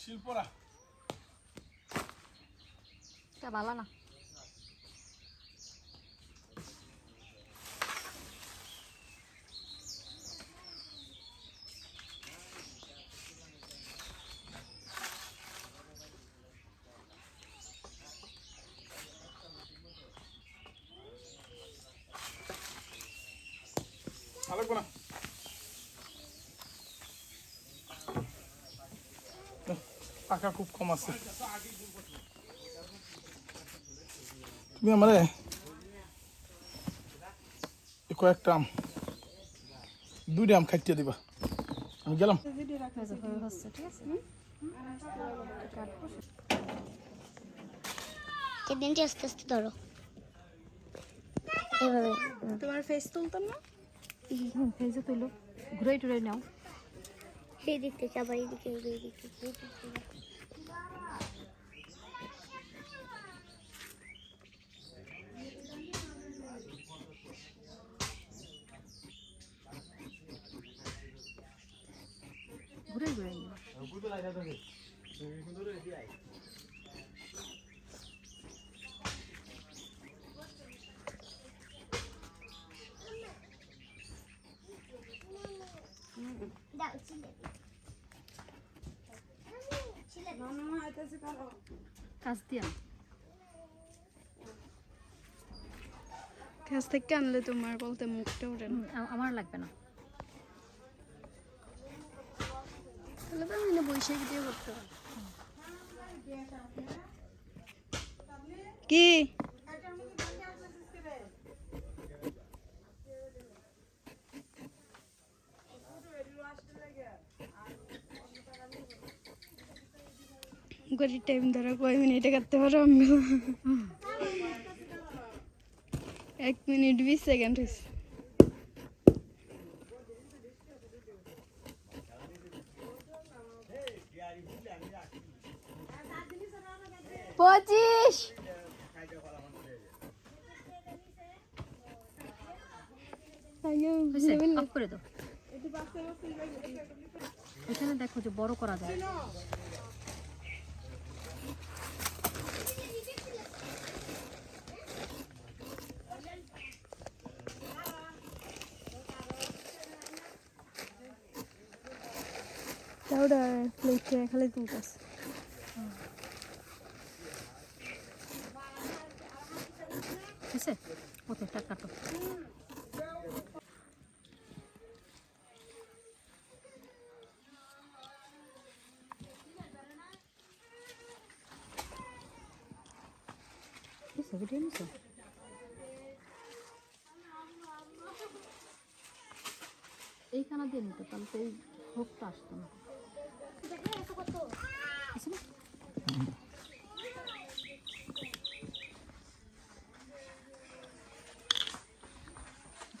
শিল্পরা এটা ভালো না আলাগবো না টাকা খুব কম আছে। তুমি আমারে কয়েকটা আম দুইটা আম খাইতে দিবা। আমি গেলাম। আস্তে আস্তে ধরো। তোমার ফেস তুলতাম না? ফেসে তুলো। ঘুরে টুরে নাও। এই দিক থেকে আবার এই দিকে। এই দিক থেকে এই দিক থেকে ঘুরে ঘুরে নাও দাও ছিলে ছিলে কাজ দিয়া। কাজ থেকে আনলে তোমার বলতে মুখটা ওঠে আমার লাগবে না। আমি বৈশাখী দিয়ে করতে পারি কি? গরিব টাইম ধরা কয় মিনিটে কাটতে পারো আমি এক মিনিট বিশ সেকেন্ড হয়েছে পঁচিশ। অফ করে দাও। এখানে দেখো যে বড় করা যায়। খালি তুলতেছে। ঠিক আছে কতটা কাটো। নিছো, ভিডিও নিছো? এইখানে দিয়ে নিতে তাহলে তো এই হোকটা আসতো না।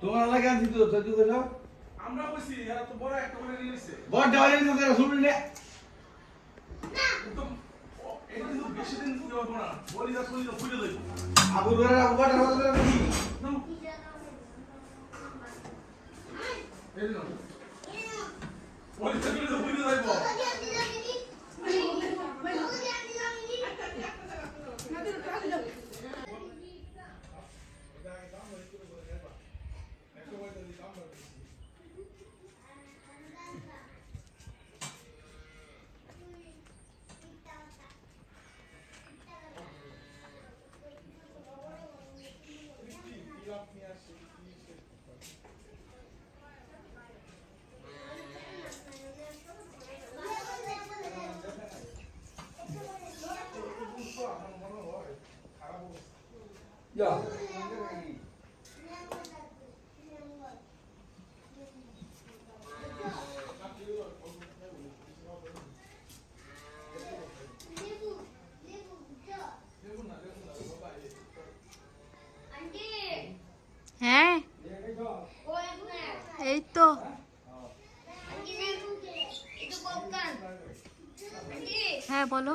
তোমার লাগে আনছি তো তুই আমরা কইছি এরা তো বড় একটা করে নিয়ে এসেছে বড় ডালি তো তোরা শুনলি না। এটা কিন্তু বেশি দিন দিতে পারব না। বলি যা করি ফুটে দেবো আবু ধরে আবু কাটা কথা কি এই নাও বলি করি ফুটে যাইবো হ্যাঁ এই তো হ্যাঁ বলো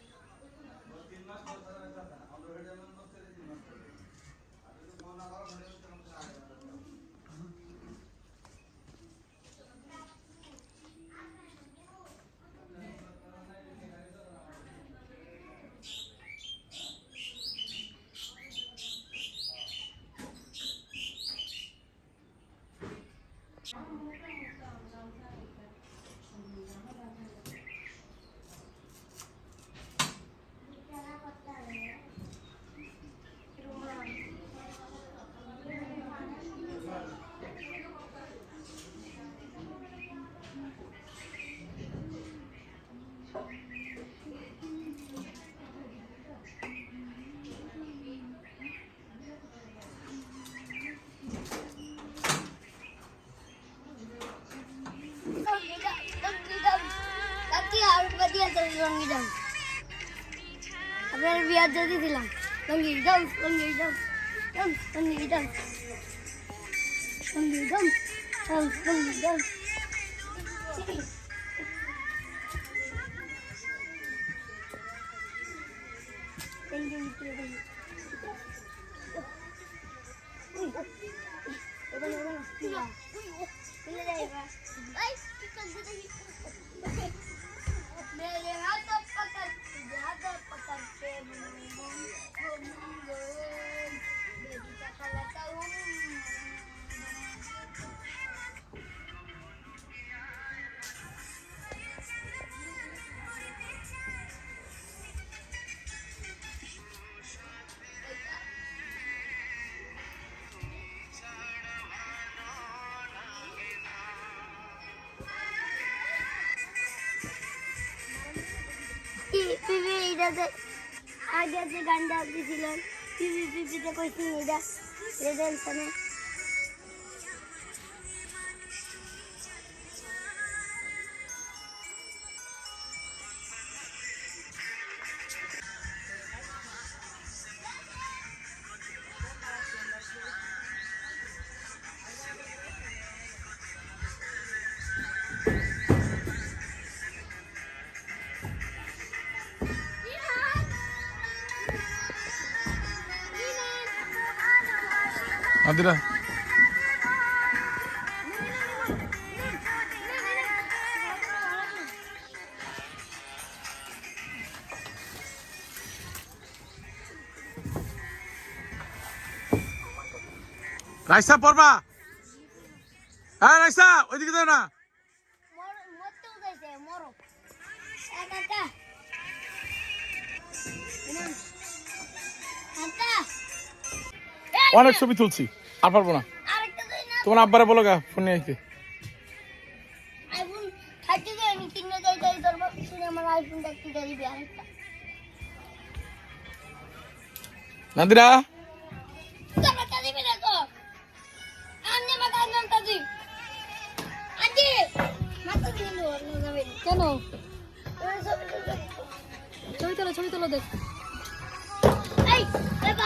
আপনার বিয়ার যদি দিলাম lungi dance lungi dance dance lungi dance lungi dance dance lungi dance मेरे हाथ पकड़ हाथ पकड़ के পিপি এটাতে আগে যে গানটা দিয়েছিলেন পিপি পিপিতে কইছি এটা রেডেলসনে নাদিরা রাইসা পড়বা। হ্যাঁ রাইসা ওইদিকে যাও না। মরতে অনেক ছবি তুলছি আর পারব না। আরেকটা দিই না। তোমার আব্বারে বলো গা ফোন নিয়ে আইতে। নাদিরা? কেন? ছবি তোলো ছবি তোলো দেখ।